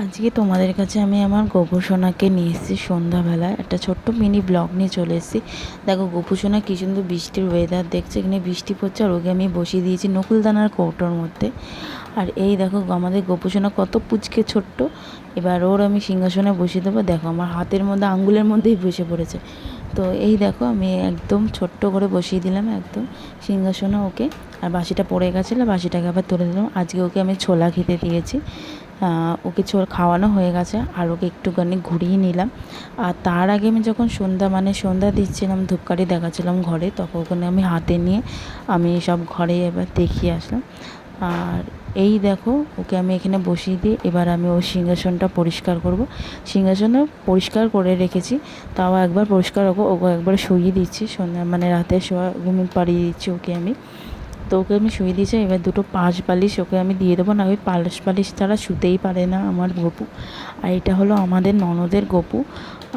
আজকে তোমাদের কাছে আমি আমার গোপুসোনাকে নিয়ে এসেছি সন্ধ্যাবেলায়। একটা ছোট্ট মিনি ব্লগ নিয়ে চলে এসেছি। দেখো গোপুসোনা কী সুন্দর বৃষ্টির ওয়েদার দেখছে, এখানে বৃষ্টি পড়ছে আর ওকে আমি বসিয়ে দিয়েছি নকুলদানার কৌটোর মধ্যে। আর এই দেখো, আমাদের গোপুসোনা কত পুচকে ছোট্ট। এবার ওর আমি সিংহাসনে বসিয়ে দেবো। দেখো, আমার হাতের মধ্যে, আঙ্গুলের মধ্যেই বসে পড়েছে। তো এই দেখো, আমি একদম ছোট্ট করে বসিয়ে দিলাম একদম সিংহাসনে ওকে। আর বাসিটা পড়ে গেছিল, বাসিটাকে আবার তুলে দিলাম। আজকে ওকে আমি ছোলা খেতে দিয়েছি। আহ, ওকে ছোল খাওয়ানো হয়ে গেছে আর ওকে একটুখানি ঘুরিয়ে নিলাম। আর তার আগে আমি যখন সন্ধ্যা মানে সন্ধ্যা দিচ্ছিলাম ধূপকাঠি দেখাচ্ছিলাম ঘরে তখন ওখানে আমি হাতে নিয়ে আমি সব ঘরে এবার দেখিয়ে আসলাম। আর এই দেখো ওকে আমি এখানে বসিয়ে দিয়ে এবার আমি ওই সিংহাসনটা পরিষ্কার করব। সিংহাসনও পরিষ্কার করে রেখেছি তাও একবার পরিষ্কার ওকে ওকে একবার শুইয়ে দিচ্ছি। সন্ধ্যা মানে রাতে শোয়া ঘুমিয়ে পাড়িয়ে দিচ্ছি ওকে আমি। তো ওকে আমি শুয়ে দিয়েছি, এবার দুটো পাশ বালিশ ওকে আমি দিয়ে দেবো, না ওই পাশ বালিশ ছাড়া শুতেই পারে না আমার গপু। আর এটা হলো আমাদের ননদের গপু।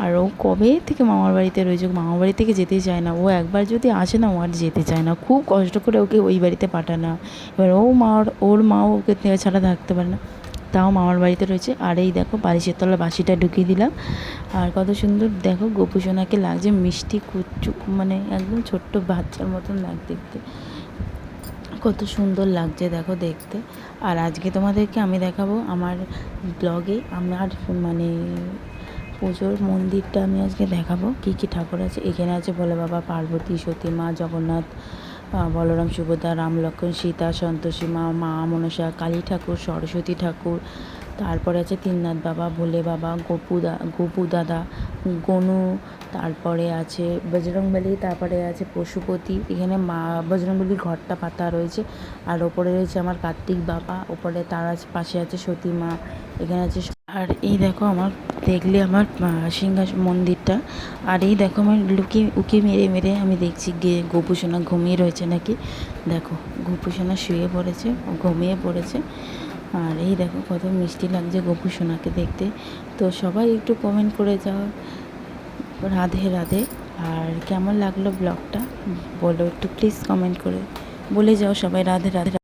আর ও কবে থেকে মামার বাড়িতে রয়েছে? মামার বাড়ি থেকে যেতেই চায় না। ও একবার যদি আসে না, ও আর যেতে চায় না। খুব কষ্ট করে ওকে ওই বাড়িতে পাঠানো এবার ও মার, ওর মাও ওকে ছাড়া থাকতে পারে না। তাও মামার বাড়িতে রয়েছে। আর এই দেখো বালিশের তলা বাসিটা ঢুকিয়ে দিলাম। আর কত সুন্দর দেখো গোপু সোনাকে লাগছে মিষ্টি কুচু মানে একদম ছোট্ট বাচ্চার মতন লাগ দেখতে। কত সুন্দর লাগছে, দেখো দেখতে। আর আজকে তোমাদেরকে আমি দেখাবো আমার ব্লগে আমার মানে পুজোর মন্দিরটা আমি আজকে দেখাবো। কি কি ঠাকুর আছে? এখানে আছে বলে বাবা, পার্বতী সতী মা জগন্নাথ বলরাম, সুভদ্রা, রাম, লক্ষ্মণ, সীতা, সন্তোষী মা মা, মনসা, কালী ঠাকুর, সরস্বতী ঠাকুর তারপরে আছে তিননাথ বাবা, ভোলে বাবা গোপুদা গোপু দাদা, গনু, তারপরে আছে বজরংবলী তারপরে আছে পশুপতি। এখানে মা বজরংবলীর ঘরটা পাতা রয়েছে। আর ওপরে রয়েছে আমার কার্তিক বাবা, ওপরে তার আছে, পাশে আছে সতী মা, এখানে আছে আর এই দেখো আমার, দেখলে আমার সিংহাস, মন্দিরটা। আর এই দেখো আমার লুকিয়ে উকি মেরে মেরে আমি দেখছি গিয়ে গোপুসোনা ঘুমিয়ে রয়েছে নাকি? দেখো গোপুসোনা শুয়ে পড়েছে, ঘুমিয়ে পড়েছে। আর এই দেখো কত মিষ্টি লাগছে গপু সোনাকে দেখতে। তো সবাই একটু কমেন্ট করে যাও রাধে রাধে। আর কেমন লাগল ব্লগটা বলো একটু প্লিজ কমেন্ট করে। বলে যাও সবাই রাধে রাধে।